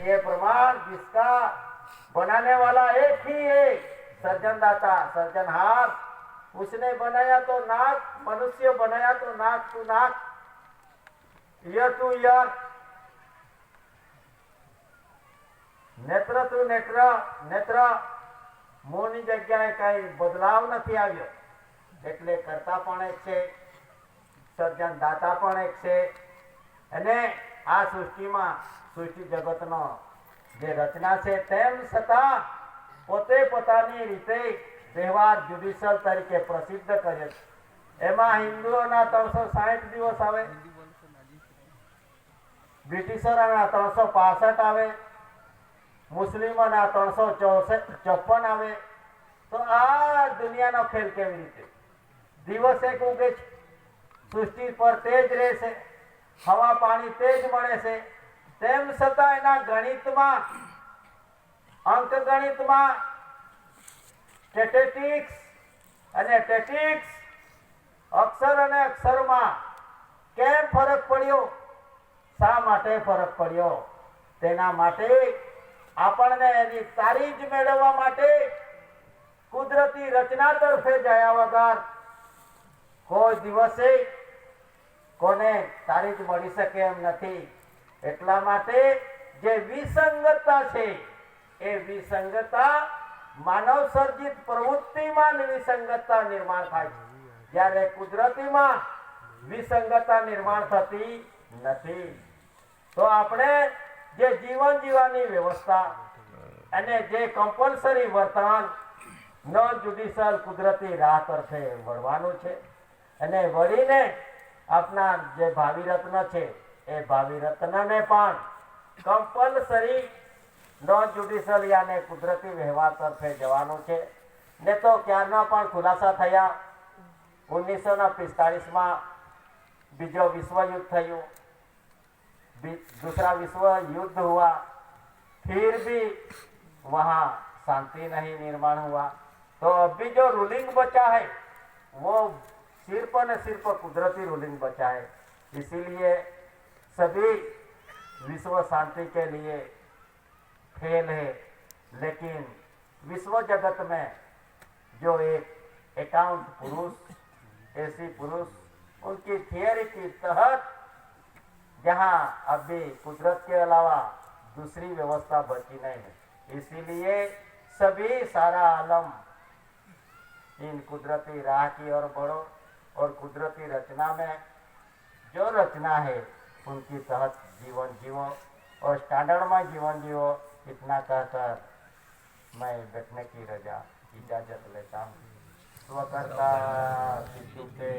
ये प्रमाण जिसका बनाने वाला एक ही है सर्जनदाता सर्जनहार उसने बनाया तो नाक मनुष्य बनाया तो नाक टू नाक ईयर टू ईयर નેત્ર ટુ નેત્ર નેત્ર મોંની જગ્યાએ કઈ બદલાવ નથી આવ્યો એટલે કરતા પણ એક છે સર્જન દાતા પણ એક છે અને આ સૃષ્ટિમાં સૃષ્ટિ જગતનો જે રચના છે, તેમ છતાં પોતે પોતાની રીતે તહેવાર જ્યુડિશિયલ તરીકે પ્રસિદ્ધ કરે છે. એમાં હિન્દુઓના ત્રણસો સાહીઠ દિવસ આવે બ્રિટિશરોના ત્રણસો પાસઠ આવે, મુસ્લિમોના ત્રણસો ચોસઠ ચોપન આવે. તો આ દુનિયાનો ખેલ કેવી રીતે? દિવસ એક ઉગે છે. સૃષ્ટિ પર તેજ રહેશે. હવા પાણી તે જ મળે છે. તેમ છતાં એના ગણિતમાં, અંક ગણિતમાં સ્ટેટિસ્ટિક્સ અને ટેટિક્સ અક્ષર અને અક્ષરમાં કેમ ફરક પડ્યો? શા માટે ફરક પડ્યો? તેના માટે આપણને એની તારીજ મેળવવા માટે કુદરતી રચના તરફે જયા વગર કોઈ દિવસે કોને તારીખ મળી શકે એમ નથી. એટલા માટે જે વિસંગતતા છે, એ વિસંગતતા માનવ સર્જિત પ્રવૃત્તિમાં વિસંગતતા નિર્માણ થાય છે. જ્યારે કુદરતીમાં વિસંગતતા નિર્માણ થતી નથી. તો આપણે જે જીવન જીવવાની વ્યવસ્થા અને જે કમ્પલસરી વર્તન નોન જ્યુડિશિયલ કુદરતી રાહ તરફે વળવાનું છે. અને વળીને આપના જે ભાવિ રત્ન છે એ ભાવિ રત્નને પણ કમ્પલસરી નોન જ્યુડિશિયલ યાને કુદરતી વ્યવહાર તરફે જવાનું છે ને તો ક્યારના પણ ખુલાસા થયા ઓગણીસો ના પિસ્તાળીસમાં બીજો વિશ્વયુદ્ધ થયું बी- दूसरा विश्व युद्ध हुआ फिर भी वहाँ शांति नहीं निर्माण हुआ तो अभी जो रूलिंग बचा है वो सिर्फ़ न सिर्फ़ कुदरती रूलिंग बचा है इसीलिए सभी विश्व शांति के लिए फेल है। लेकिन विश्व जगत में जो एक अकाउंट पुरुष, ऐसी पुरुष, उनकी थियरी के तहत जहाँ अभी कुदरत के अलावा दूसरी व्यवस्था बची नहीं है। इसीलिए सभी सारा आलम इन कुदरती राह की ओर बढ़ो। और कुदरती रचना में जो रचना है, उनकी तहत जीवन जीवो और स्टैंडर्ड में जीवन जीवो, इतना कहकर मैं बैठने की रजा, इजाज़त लेता हूँ। स्वकर्ता शिशु के